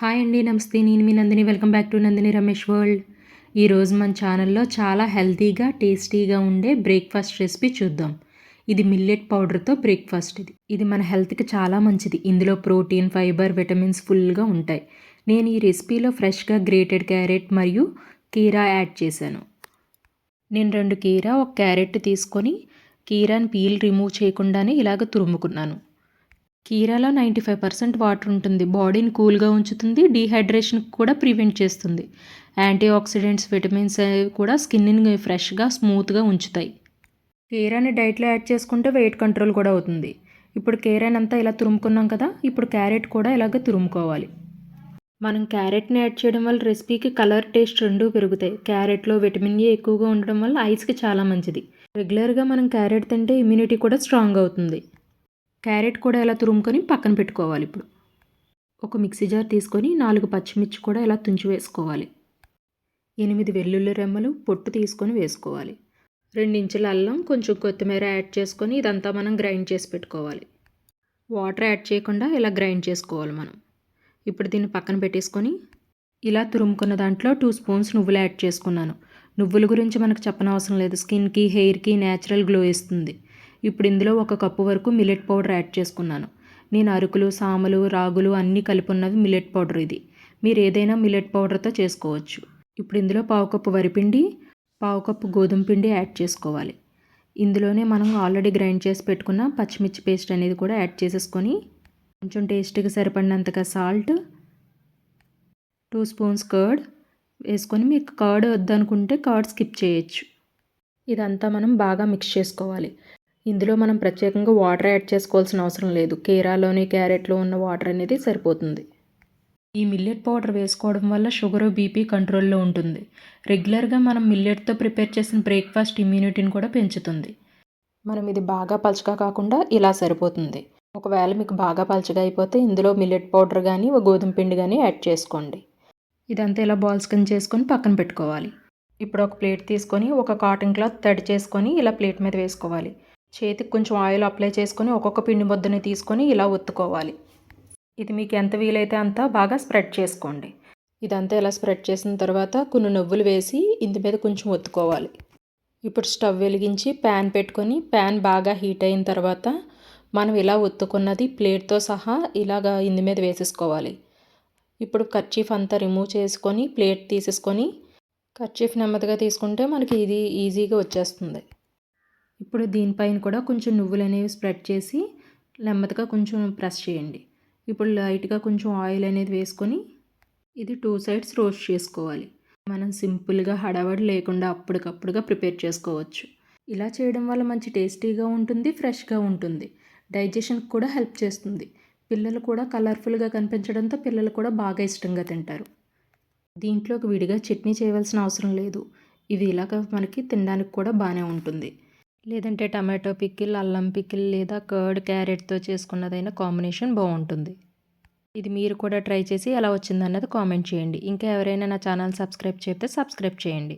Hi అండి నమస్తే. నేను మీ Nandini. Welcome back to Nandini Ramesh world. ఈరోజు మన ఛానల్లో చాలా హెల్తీగా టేస్టీగా ఉండే బ్రేక్ఫాస్ట్ రెసిపీ చూద్దాం. ఇది మిల్లెట్ పౌడర్తో బ్రేక్ఫాస్ట్ ఇది. ఇది మన హెల్త్కి చాలా మంచిది. ఇందులో ప్రోటీన్ ఫైబర్ విటమిన్స్ ఫుల్గా ఉంటాయి. నేను ఈ రెసిపీలో ఫ్రెష్గా గ్రేటెడ్ క్యారెట్ మరియు కీరా యాడ్ చేశాను. నేను రెండు కీరా ఒక క్యారెట్ తీసుకొని కీరాని పీల్ రిమూవ్ చేయకుండానే ఇలాగ తురుముకున్నాను. కీరాలో నైంటీ ఫైవ్ పర్సెంట్ వాటర్ ఉంటుంది. బాడీని కూల్గా ఉంచుతుంది డీహైడ్రేషన్ కూడా ప్రివెంట్ చేస్తుంది. యాంటీ ఆక్సిడెంట్స్ విటమిన్స్ కూడా స్కిన్ని ఫ్రెష్గా స్మూత్గా ఉంచుతాయి. కీరాని డైట్లో యాడ్ చేసుకుంటే వెయిట్ కంట్రోల్ కూడా అవుతుంది. ఇప్పుడు కీరాని అంతా ఇలా తురుముకున్నాం కదా ఇప్పుడు క్యారెట్ కూడా ఇలాగ తురుముకోవాలి. మనం క్యారెట్ని యాడ్ చేయడం వల్ల రెసిపీకి కలర్ టేస్ట్ రెండూ పెరుగుతాయి. క్యారెట్లో విటమిన్ ఏ ఎక్కువగా ఉండడం వల్ల ఐస్కి చాలా మంచిది. రెగ్యులర్గా మనం క్యారెట్ తింటే ఇమ్యూనిటీ కూడా స్ట్రాంగ్ అవుతుంది. క్యారెట్ కూడా ఇలా తురుముకొని పక్కన పెట్టుకోవాలి ఇప్పుడు. ఒక మిక్సీ జార్ తీసుకొని నాలుగు పచ్చిమిర్చి కూడా ఇలా తుంచి వేసుకోవాలి. ఎనిమిది వెల్లుల్లి రెమ్మలు పొట్టు తీసుకొని వేసుకోవాలి. ఇంచుల అల్లం కొంచెం కొత్తిమీర యాడ్ చేసుకొని ఇదంతా మనం గ్రైండ్ చేసి పెట్టుకోవాలి. వాటర్ యాడ్ చేయకుండా ఇలా గ్రైండ్ చేసుకోవాలి మనం. ఇప్పుడు దీన్ని పక్కన పెట్టేసుకొని ఇలా తురుముకున్న దాంట్లో టూ స్పూన్స్ నువ్వులు యాడ్ చేసుకున్నాను. నువ్వుల గురించి మనకు చెప్పనవసరం లేదు. స్కిన్కి హెయిర్కి న్యాచురల్ గ్లో ఇస్తుంది. ఇప్పుడు ఇందులో ఒక కప్పు వరకు మిల్లెట్ పౌడర్ యాడ్ చేసుకున్నాను. నేను అరుకులు సామలు రాగులు అన్నీ కలిపి ఉన్నది మిల్లెట్ పౌడర్ ఇది. మీరు ఏదైనా మిల్లెట్ పౌడర్తో చేసుకోవచ్చు. ఇప్పుడు ఇందులో పావు కప్పు వరిపిండి పావు కప్పు గోధుమ పిండి యాడ్ చేసుకోవాలి. ఇందులోనే మనం ఆల్రెడీ గ్రైండ్ చేసి పెట్టుకున్న పచ్చిమిర్చి పేస్ట్ అనేది కూడా యాడ్ చేసేసుకొని కొంచెం టేస్ట్కి సరిపడినంతగా సాల్ట్ టూ స్పూన్స్ కర్డ్ వేసుకొని మీకు కర్డ్ వద్దనుకుంటే కర్డ్ స్కిప్ చేయొచ్చు. ఇదంతా మనం బాగా మిక్స్ చేసుకోవాలి. ఇందులో మనం ప్రత్యేకంగా వాటర్ యాడ్ చేసుకోవాల్సిన అవసరం లేదు. కీరాలోని క్యారెట్లో ఉన్న వాటర్ అనేది సరిపోతుంది. ఈ మిల్లెట్ పౌడర్ వేసుకోవడం వల్ల షుగర్ బీపీ కంట్రోల్లో ఉంటుంది. రెగ్యులర్గా మనం మిల్లెట్తో ప్రిపేర్ చేసిన బ్రేక్ఫాస్ట్ ఇమ్యూనిటీని కూడా పెంచుతుంది. మనం ఇది బాగా పలచగా కాకుండా ఇలా సరిపోతుంది. ఒకవేళ మీకు బాగా పలచగా అయిపోతే ఇందులో మిల్లెట్ పౌడర్ కానీ గోధుమ పిండి కానీ యాడ్ చేసుకోండి. ఇదంతా ఇలా బాల్స్ కింద చేసుకొని పక్కన పెట్టుకోవాలి. ఇప్పుడు ఒక ప్లేట్ తీసుకొని ఒక కాటన్ క్లాత్ తడి చేసుకొని ఇలా ప్లేట్ మీద వేసుకోవాలి. చేతికి కొంచెం ఆయిల్ అప్లై చేసుకొని ఒక్కొక్క పిండి ముద్దని తీసుకొని ఇలా ఒత్తుకోవాలి. ఇది మీకు ఎంత వీలైతే అంత బాగా స్ప్రెడ్ చేసుకోండి. ఇదంతా ఇలా స్ప్రెడ్ చేసిన తర్వాత కొన్ని నువ్వులు వేసి ఇంటి మీద కొంచెం ఒత్తుకోవాలి. ఇప్పుడు స్టవ్ వెలిగించి ప్యాన్ పెట్టుకొని ప్యాన్ బాగా హీట్ అయిన తర్వాత మనం ఇలా ఒత్తుకున్నది ప్లేట్తో సహా ఇలాగా ఇంది మీద వేసేసుకోవాలి. ఇప్పుడు కర్చీఫ్ అంతా రిమూవ్ చేసుకొని ప్లేట్ తీసేసుకొని కర్చీఫ్ నెమ్మదిగా తీసుకుంటే మనకి ఇది ఈజీగా వచ్చేస్తుంది. ఇప్పుడు దీనిపైన కూడా కొంచెం నువ్వులు అనేవి స్ప్రెడ్ చేసి నెమ్మదిగా కొంచెం ప్రెస్ చేయండి. ఇప్పుడు లైట్గా కొంచెం ఆయిల్ అనేది వేసుకొని ఇది టూ సైడ్స్ రోస్ట్ చేసుకోవాలి. మనం సింపుల్గా హడావడి లేకుండా అప్పటికప్పుడుగా ప్రిపేర్ చేసుకోవచ్చు. ఇలా చేయడం వల్ల మంచి టేస్టీగా ఉంటుంది ఫ్రెష్గా ఉంటుంది. డైజెషన్కి కూడా హెల్ప్ చేస్తుంది. పిల్లలు కూడా కలర్ఫుల్గా కనిపించడంతో పిల్లలు కూడా బాగా ఇష్టంగా తింటారు. దీంట్లోకి విడిగా చట్నీ చేయవలసిన అవసరం లేదు. ఇది ఇలాగ మనకి తినడానికి కూడా బాగానే ఉంటుంది. లేదంటే టమాటో పికిల్ అల్లం పికిల్ లేదా కర్డ్ క్యారెట్తో చేసుకున్నదైనా కాంబినేషన్ బాగుంటుంది. ఇది మీరు కూడా ట్రై చేసి ఎలా వచ్చిందన్నది కామెంట్ చేయండి. ఇంకా ఎవరైనా నా ఛానల్ సబ్స్క్రైబ్ చేస్తే సబ్స్క్రైబ్ చేయండి.